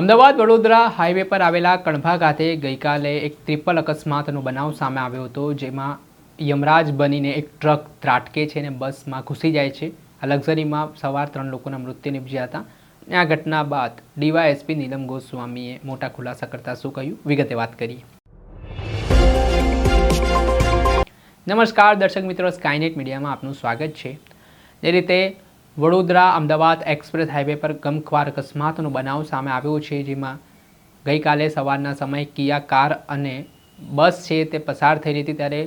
Ahmedabad Vadodara highway પર આવેલા કણભા ખાતે ગઈકાલે એક ટ્રિપલ અકસ્માતનો બનાવ સામે આવ્યો હતો, જેમાં યમરાજ બનીને એક ટ્રક ત્રાટકે છે અને બસમાં ઘૂસી જાય છે. આ લક્ઝરીમાં સવાર ત્રણ લોકોના મૃત્યુ નિપજ્યા હતા અને આ ઘટના બાદ ડીવાયએસપી નીલમ ગોસ્વામીએ મોટા ખુલાસા કરતા શું કહ્યું? વિગતે વાત કરીએ. નમસ્કાર, દર્શક મિત્રો, સ્કાયનેટ મીડિયામાં આપનું સ્વાગત છે. જે રીતે વડોદરા અમદાવાદ એક્સપ્રેસ હાઈવે પર ગમખ્વાર અકસ્માતનો બનાવ સામે આવ્યો છે, જેમાં ગઈકાલે સવારના સમયે કિયા કાર અને બસ છે તે પસાર થઈ રહી હતી. ત્યારે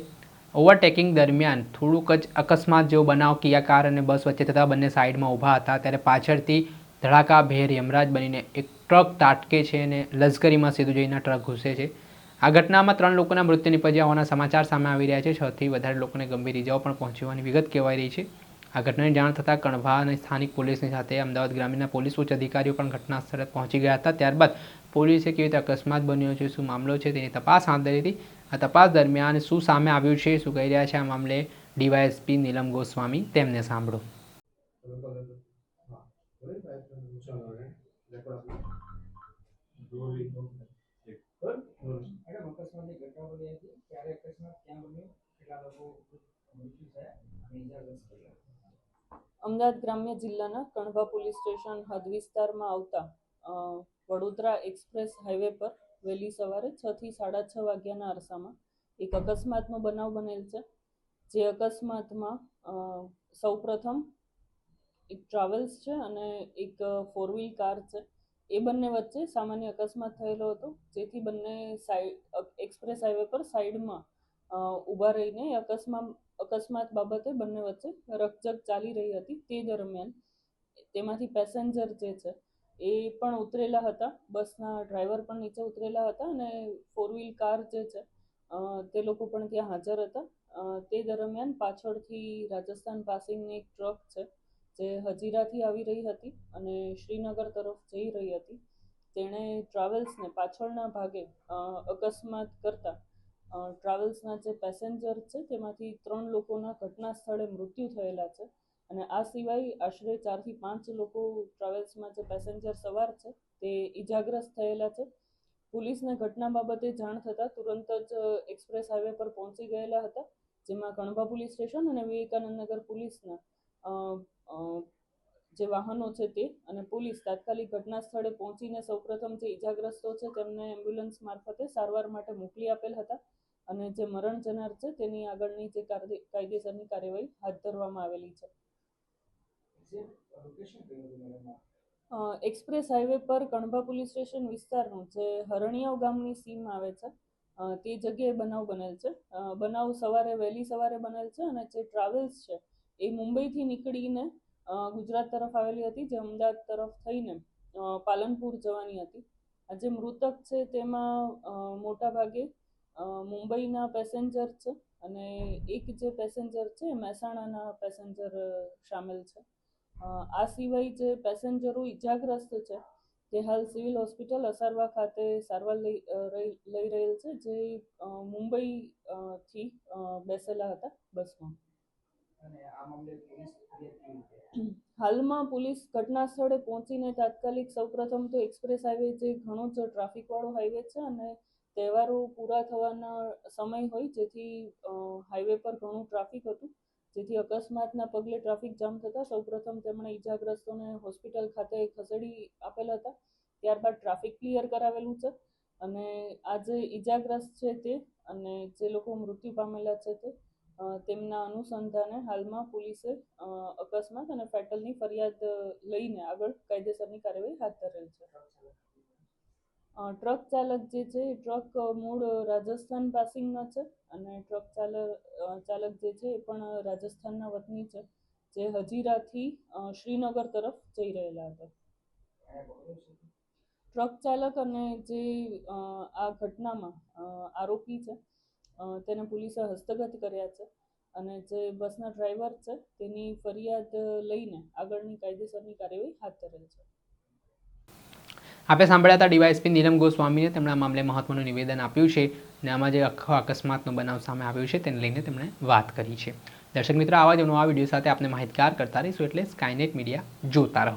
ઓવરટેકિંગ દરમિયાન થોડુંક જ અકસ્માત જેવો બનાવ કિયા કાર અને બસ વચ્ચે થતાં બંને સાઈડમાં ઊભા હતા. ત્યારે પાછળથી ધડાકાભેર યમરાજ બનીને એક ટ્રક તાટકે છે અને લશ્કરીમાં સીધું જઈને ટ્રક ઘૂસે છે. આ ઘટનામાં ત્રણ લોકોના મૃત્યુ નિપજ્યા હોવાના સમાચાર સામે આવી રહ્યા છે. છથી વધારે લોકોને ગંભીર ઇજાઓ પણ પહોંચી હોવાની વિગત કહેવાઈ રહી છે. આ ઘટનાની જાણ થતાં કણભા અને સ્થાનિક પોલીસની સાથે અમદાવાદ ગ્રામીણના પોલીસ ઉચ્ચ અધિકારીઓ પણ ઘટના સ્થળે પહોંચી ગયા હતા. ત્યારબાદ પોલીસે કેવી રીતે અકસ્માત બન્યો છે, શું મામલો છે તેની તપાસ હાથ ધરી હતી આ તપાસ દરમિયાન શું સામે આવ્યું છે, શું કહી રહ્યા છે આ મામલે ડીવાયએસપી નીલમ ગોસ્વામી તેમને સાંભળો. ક્યારે અકસ્માત ક્યાં બન્યો કેટલા લોકો મૃત્યુ થયા અને ઇજાગ્રસ્ત થયા અમદાવાદ ગ્રામ્ય જિલ્લાના કણભા પોલીસ સ્ટેશન હદ વિસ્તારમાં આવતા વડોદરા એક્સપ્રેસ હાઈવે પર વહેલી સવારે છ થી સાડા છ વાગ્યાના અરસામાં એક અકસ્માતનો બનાવ બનેલ છે. જે અકસ્માતમાં અ, સૌપ્રથમ એક ટ્રાવેલ્સ છે અને એક ફોર વ્હીલ કાર છે. એ બંને વચ્ચે સામાન્ય અકસ્માત થયેલો હતો. જેથી બંને સાઈડ એક્સપ્રેસ હાઈવે પર સાઈડમાં ઊભા રહીને અકસ્માત અકસ્માત બાબતે બંને વચ્ચે રકઝક ચાલી રહી હતી તે દરમિયાન. તેમાંથી પેસેન્જર જે છે, એ પણ ઉતરેલા હતા. બસના ડ્રાઈવર પણ નીચે ઉતરેલા હતા અને ફોર વ્હીલ કાર જે છે તે લોકો પણ ત્યાં હાજર હતા. તે દરમિયાન પાછળથી રાજસ્થાન પાસિંગની એક ટ્રક છે, જે હજીરાથી આવી રહી હતી અને શ્રીનગર તરફ જઈ રહી હતી. તેણે ટ્રાવેલ્સને પાછળના ભાગે અકસ્માત કરતા ટ્રાવેલ્સના જે પેસેન્જર છે, તેમાંથી ત્રણ લોકોના ઘટના સ્થળે મૃત્યુ થયેલા છે. અને આ સિવાય આશરે ચારથી પાંચ લોકો ટ્રાવેલ્સમાં જે પેસેન્જર સવાર છે, તે ઈજાગ્રસ્ત થયેલા છે. પોલીસને ઘટના બાબતે જાણ થતાં તુરંત જ એક્સપ્રેસ હાઈવે પર પહોંચી ગયેલા હતા, જેમાં કણભા પોલીસ સ્ટેશન અને વિવેકાનંદ નગર પોલીસના જે વાહનો છે તે અને પોલીસ તાત્કાલિક ઘટના સ્થળે પહોંચીને સૌપ્રથમ જે ઈજાગ્રસ્તો છે, તેમને એમ્બ્યુલન્સ મારફતે સારવાર માટે મોકલી આપેલ હતા. અને જે મરણ જનાર છે તેની આગળની જે કાયદેસરની કાર્યવાહી હાથ ધરવામાં આવેલી છે. એક્સપ્રેસ હાઈવે પર કણભા પોલીસ સ્ટેશન વિસ્તારનું જે હરણિયાવ ગામની સીમ આવે છે તે જગ્યાએ બનાવ બનેલ છે. બનાવ સવારે વહેલી સવારે બનેલ છે અને જે ટ્રાવેલ્સ છે એ મુંબઈથી નીકળીને ગુજરાત તરફ આવેલી હતી જે અમદાવાદ તરફ થઈને પાલનપુર જવાની હતી. આ જે મૃતક છે તેમાં અ, મોટા ભાગે અ, મુંબઈના પેસેન્જર છે અને એક જે પેસેન્જર છે મહેસાણાના પેસેન્જર સામેલ છે. આ સિવાય જે પેસેન્જરો ઈજાગ્રસ્ત છે તે હાલ સિવિલ હોસ્પિટલ અસારવા ખાતે સારવાર લઈ લઈ રહેલ છે જે મુંબઈ થી બેસેલા હતા બસમાં. હાલમાં પોલીસ ઘટના સ્થળે પહોંચીને તાત્કાલિક સૌપ્રથમ તો એક્સપ્રેસ હાઈવે જે ઘણો જ ટ્રાફિકવાળો હાઈવે છે અને તહેવારો પૂરા થવાના સમય હોય, જેથી હાઈવે પર ઘણું ટ્રાફિક હતું. જેથી અકસ્માતના પગલે ટ્રાફિક જામ થતાં સૌપ્રથમ તેમણે ઈજાગ્રસ્તોને હોસ્પિટલ ખાતે ખસેડી આપેલા હતા. ત્યારબાદ ટ્રાફિક ક્લિયર કરાવેલું છે અને આ જે ઈજાગ્રસ્ત છે તે અને જે લોકો મૃત્યુ પામેલા છે તે તેમના અનુસંધાને હાલમાં પોલીસે અકસ્માત અને ફેટલની ફરિયાદ લઈને આગળ કાયદેસરની કાર્યવાહી હાથ ધરેલ છે. ટ્રક ચાલક જે છે એ ટ્રક મૂળ રાજસ્થાન પાસિંગનો છે અને ટ્રક ચાલક ચાલક જે છે એ પણ રાજસ્થાનના વતની છે, જે હજીરાથી શ્રીનગર તરફ જઈ રહેલા હતા. ટ્રક ચાલક અને જે આ ઘટનામાં આરોપી છે તેને પોલીસે હસ્તગત કર્યા છે અને જે બસના ડ્રાઈવર છે તેની ફરિયાદ લઈને આગળની કાયદેસરની કાર્યવાહી હાથ ધરેલ છે. આપણે સાંભળ્યા હતા ડીવાયએસપી નીલમ ગોસ્વામીને તેમણે આ મામલે મહત્વનું નિવેદન આપ્યું છે અને આમાં જે આખો અકસ્માતનો બનાવ સામે આવ્યો છે તેને લઈને તેમણે વાત કરી છે. દર્શક મિત્રો, આવા જ નવા વીડિયો સાથે આપણે માહિતગાર કરતા રહીશું એટલે સ્કાયનેટ મીડિયા જોતા રહો.